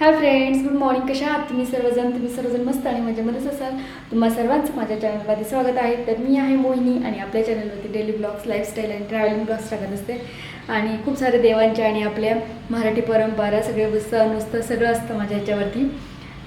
Hi friends good morning कशा आहात तुम्ही सर्वजण? तुम्ही सर्वजण मस्त आणि मजेमध्येच असाल? तुम्हा सर्वांचं माझ्या चॅनलमध्ये स्वागत आहे. तर मी आहे मोहिनी आणि आपल्या चॅनलवरती डेली ब्लॉग्स लाईफस्टाईल आणि ट्रॅव्हलिंग ब्लॉग्स टाकत असते. आणि खूप सारे देवांच्या आणि आपल्या मराठी परंपरा सगळे सण नुसतं सगळं असतं माझ्या ह्याच्यावरती.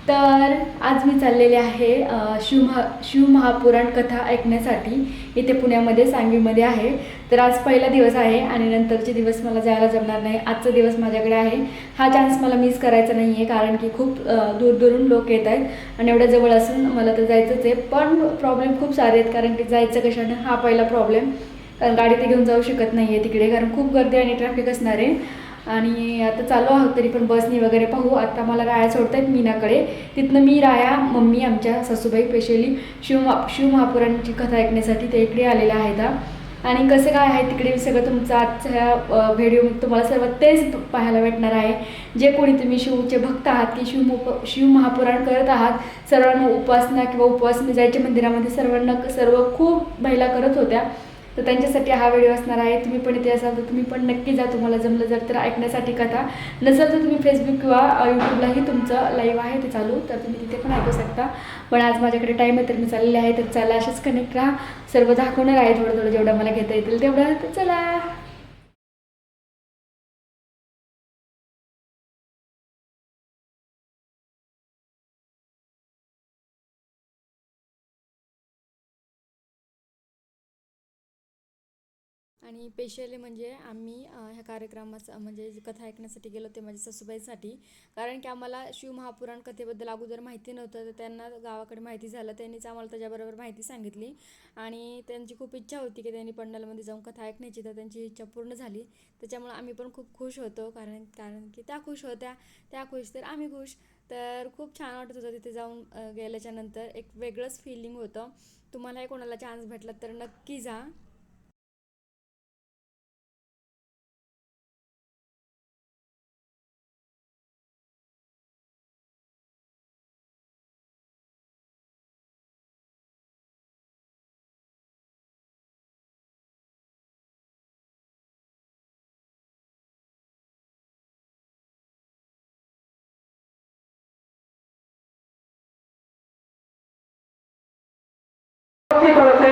तर आज मी चाललेले आहे अ, शिवमहा शिवमहापुराण कथा ऐकण्यासाठी. इथे पुण्यामध्ये सांगवीमध्ये आहे. तर आज पहिला दिवस आहे आणि नंतरचे दिवस मला जायला जमणार नाही. आजचा दिवस माझ्याकडे आहे. हा चान्स मला मिस करायचा नाही आहे कारण की खूप दूरदूरून लोक येत आहेत आणि एवढ्या जवळ असून मला तर जायचंच आहे. पण प्रॉब्लेम खूप सारे आहेत कारण की जायचं कशानं? हा पहिला प्रॉब्लेम कारण गाडी ते घेऊन जाऊ शकत नाही आहे तिकडे कारण खूप गर्दी आणि ट्रॅफिक असणार आहे. आणि आता चालू आहोत तरी पण बसनी वगैरे पाहू. आता मला राया सोडतायत मीनाकडे. तिथनं मी राया मम्मी आमच्या सासूबाई स्पेशली शिव शिवमहापुरांची कथा ऐकण्यासाठी ते इकडे आलेल्या आहेत. आणि कसं काय आहे तिकडे सगळं तुमचं आजच्या व्हिडिओ तुम्हाला सर्व तेच पाहायला भेटणार आहे. जे कोणी तुम्ही शिवचे भक्त आहात की शिव शिवमहापुराण करत आहात सर्वांना उपासना किंवा उपवासने जायच्या मंदिरामध्ये सर्वांना सर्व खूप महिला करत होत्या. तर त्यांच्यासाठी हा व्हिडिओ असणार आहे. तुम्ही पण इथे असाल तर तुम्ही पण नक्की जा तुम्हाला जमलं जर तर ऐकण्यासाठी कथा. नसेल तर तुम्ही फेसबुक किंवा यूट्यूबलाही तुमचं लाईव्ह आहे ते चालू. तर तुम्ही तिथे पण ऐकू शकता. पण आज माझ्याकडे टाईम आहे तर मी चाललेले आहे. तर चला असेच कनेक्ट राहा. सर्व दाखवणार आहे थोडं थोडं जेवढं मला घेता येतील तेवढं. तर चला. आणि स्पेशली म्हणजे आम्ही ह्या कार्यक्रमाचं म्हणजे कथा ऐकण्यासाठी गेलो ते माझ्या सासूबाईसाठी. कारण की आम्हाला शिव महापुराण कथेबद्दल अगोदर माहिती नव्हतं तर त्यांना गावाकडे माहिती झालं. त्यांनीच आम्हाला त्याच्याबरोबर माहिती सांगितली. आणि त्यांची खूप इच्छा होती की त्यांनी पंडालमध्ये जाऊन कथा ऐकण्याची तर त्यांची इच्छा पूर्ण झाली. त्याच्यामुळे आम्ही पण खूप खुश होतो कारण कारण की त्या खुश होत्या. त्या खुश तर आम्ही खुश. तर खूप छान वाटत होतं तिथे जाऊन गेल्याच्यानंतर एक वेगळंच फिलिंग होतं. तुम्हालाही कोणाला चान्स भेटला तर नक्की जा. की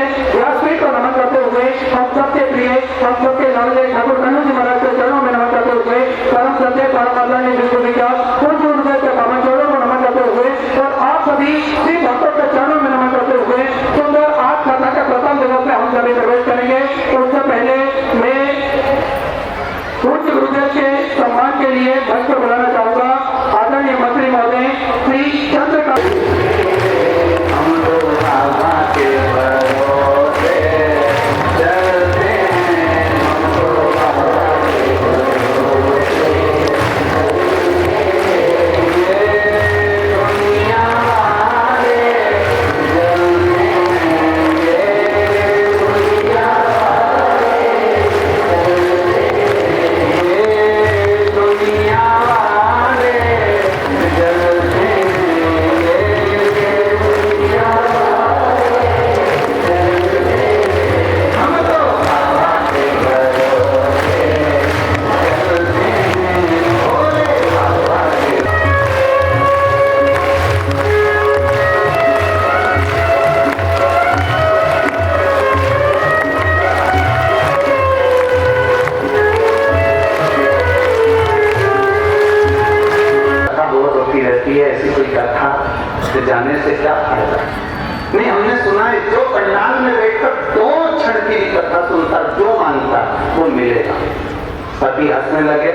पति हंसने लगे,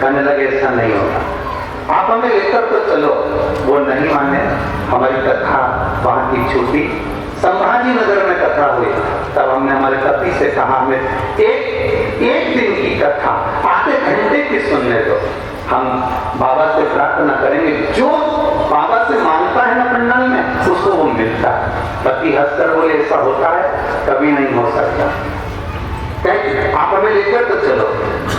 कहने लगे, ऐसा नहीं होगा। आप हमें लेकर तो चलो। वो नहीं माने। हमारी कथा, वहाँ की छूटी संभाजी नगर में कथा हुई। तब हमने हमारे पति से कहा, हमें एक एक दिन की कथा, आधे घंटे की सुनने दो। हम बाबा से प्रार्थना करेंगे। जो बाबा से मानता है ना पंडाल में, उसको वो मिलता है। पति हंसकर बोले, ऐसा होता है, कभी नहीं हो सकता। आप लेकर तो चलो।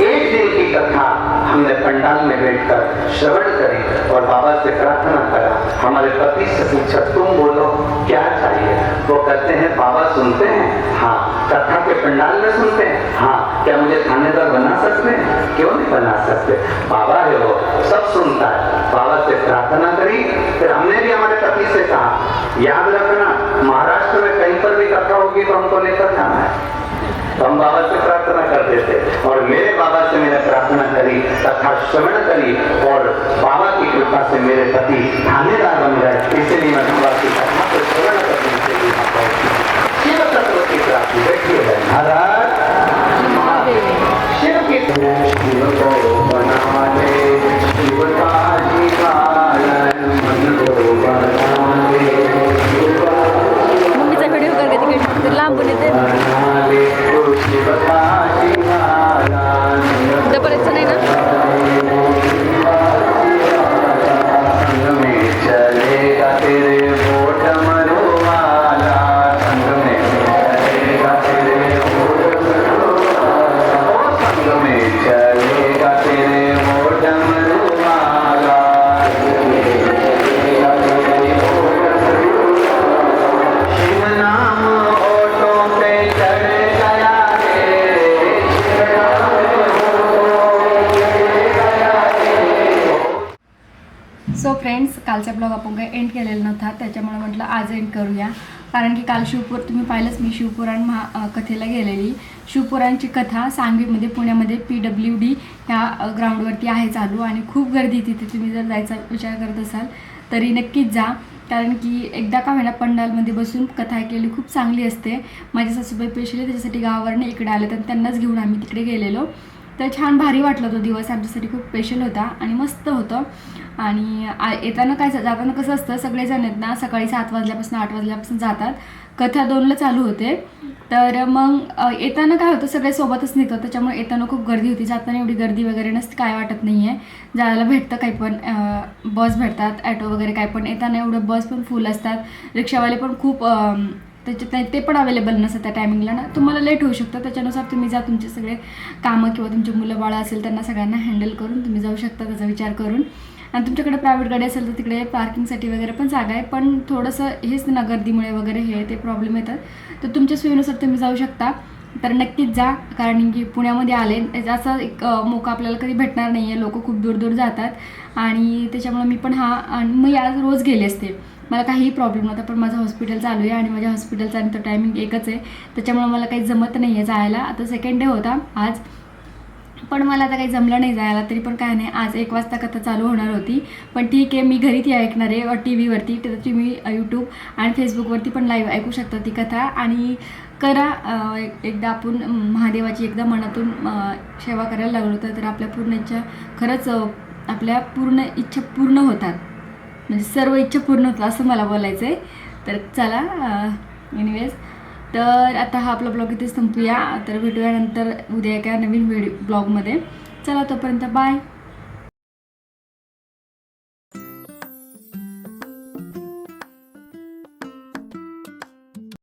एक दिन की कथा हमने पंडाल में बैठकर श्रवण करी और बाबा से प्रार्थना करा। हमारे पति से पूछा, तुम बोलो, क्या चाहिए? वो कहते हैं, बाबा सुनते हैं। हाँ कथा के पंडाल में सुनते हैं। हाँ क्या मुझे थानेदार बना सकते हैं? क्यों नहीं बना सकते? बाबा है वो, सब सुनता है। बाबा से प्रार्थना करी, फिर हमने भी हमारे पति से कहा, याद रखना, महाराष्ट्र में कहीं पर भी कथा होगी तो हमको लेकर जाना है। हम बाबा से प्रार्थना करते थे और मेरे बाबा से मैंने प्रार्थना करी तथा श्रवण करी और बाबा की कृपा से मेरे पति थानेदार बन गए। इसलिए मैं बाबा की कथा को श्रवण करने के लिए यहाँ पहुंची शिव तत्व की प्राप्ति देखिए है महाराज शिव की सो फ्रेंड्स कालचा ब्लॉग आपण काही एंड केलेला नव्हता त्याच्यामुळे म्हटलं आज एंड करूया. कारण की काल शिवपूर तुम्ही पाहिलंच मी शिवपुराण महा कथेला गेलेली. शिवपुराणची कथा सांगवीमध्ये पुण्यामध्ये पी डब्ल्यू डी ह्या ग्राउंडवरती आहे चालू आणि खूप गर्दी तिथे. तुम्ही जर जायचा विचार करत असाल तरी नक्कीच जा. कारण की एकदा का होईना पंडालमध्ये बसून कथा ऐकलेली खूप चांगली असते. माझ्या सासूबाई पेशली त्याच्यासाठी गावावरनं इकडे आले तर त्यांनाच घेऊन आम्ही तिकडे गेलेलो. तर छान भारी वाटलं तो दिवस. आमच्यासाठी खूप स्पेशल होता आणि मस्त होतं. आणि येताना काय जाताना कसं असतं सगळेजण आहेत ना सकाळी सात वाजल्यापासून आठ वाजल्यापासून जातात. कथा दोनला चालू होते. तर मग येताना काय होतं सगळे सोबतच निघतो त्याच्यामुळे येताना खूप गर्दी होती. जाताना एवढी गर्दी वगैरे नसते काय वाटत नाही आहे जायला भेटतं काही पण बस भेटतात ॲटो वगैरे काय पण. येताना एवढं बस पण फुल असतात. रिक्षावाले पण खूप त्याचे ते- ते पण अवेलेबल नसतं त्या टायमिंगला ना. तुम्हाला लेट होऊ शकतं. त्याच्यानुसार तुम्ही जा तुमचे सगळे कामं किंवा तुमचे मुलं बाळं असेल त्यांना सगळ्यांना हँडल करून तुम्ही जाऊ शकता त्याचा विचार करून. आणि तुमच्याकडे प्रायव्हेट गाडी असेल तर तिकडे पार्किंगसाठी वगैरे पण जागा आहे. पण थोडंसं हेच ना गर्दीमुळे वगैरे हे ते प्रॉब्लेम येतात. तर तुमच्या सोयीनुसार तुम्ही जाऊ शकता. तर नक्कीच जा. कारण की पुण्यामध्ये आले. असा एक मोका आपल्याला कधी भेटणार नाही आहे लोक खूप दूर दूर जातात. आणि त्याच्यामुळे मी पण हा आणि मी आज रोज गेले असते. मला काहीही प्रॉब्लेम नव्हता पण माझं हॉस्पिटल चालू आहे आणि माझ्या हॉस्पिटलचा आणि तो टायमिंग एकच आहे. त्याच्यामुळे मला काही जमत नाही आहे जायला. आता सेकंड डे होता आज. पण मला आता काही जमलं नाही जायला तरी पण काय नाही. आज एक वाजता कथा चालू होणार होती. पण ठीक आहे मी घरी ती ऐकणार आहे टी व्हीवरती तर तुम्ही यूट्यूब आणि फेसबुकवरती पण लाईव्ह ऐकू शकता ती कथा. आणि करा एकदा आपण महादेवाची एकदा मनातून सेवा करायला लागलो तर आपल्या पूर्ण इच्छा खरंच आपल्या पूर्ण इच्छा पूर्ण होतात. म्हणजे सर्व इच्छा पूर्ण होतात असं मला बोलायचं आहे तर चला एनिवेज तर आता हा आपला ब्लॉग इथे संपूया. तर भेटूया नंतर उद्या एका नवीन व्हिडिओ ब्लॉगमध्ये. चला तोपर्यंत बाय.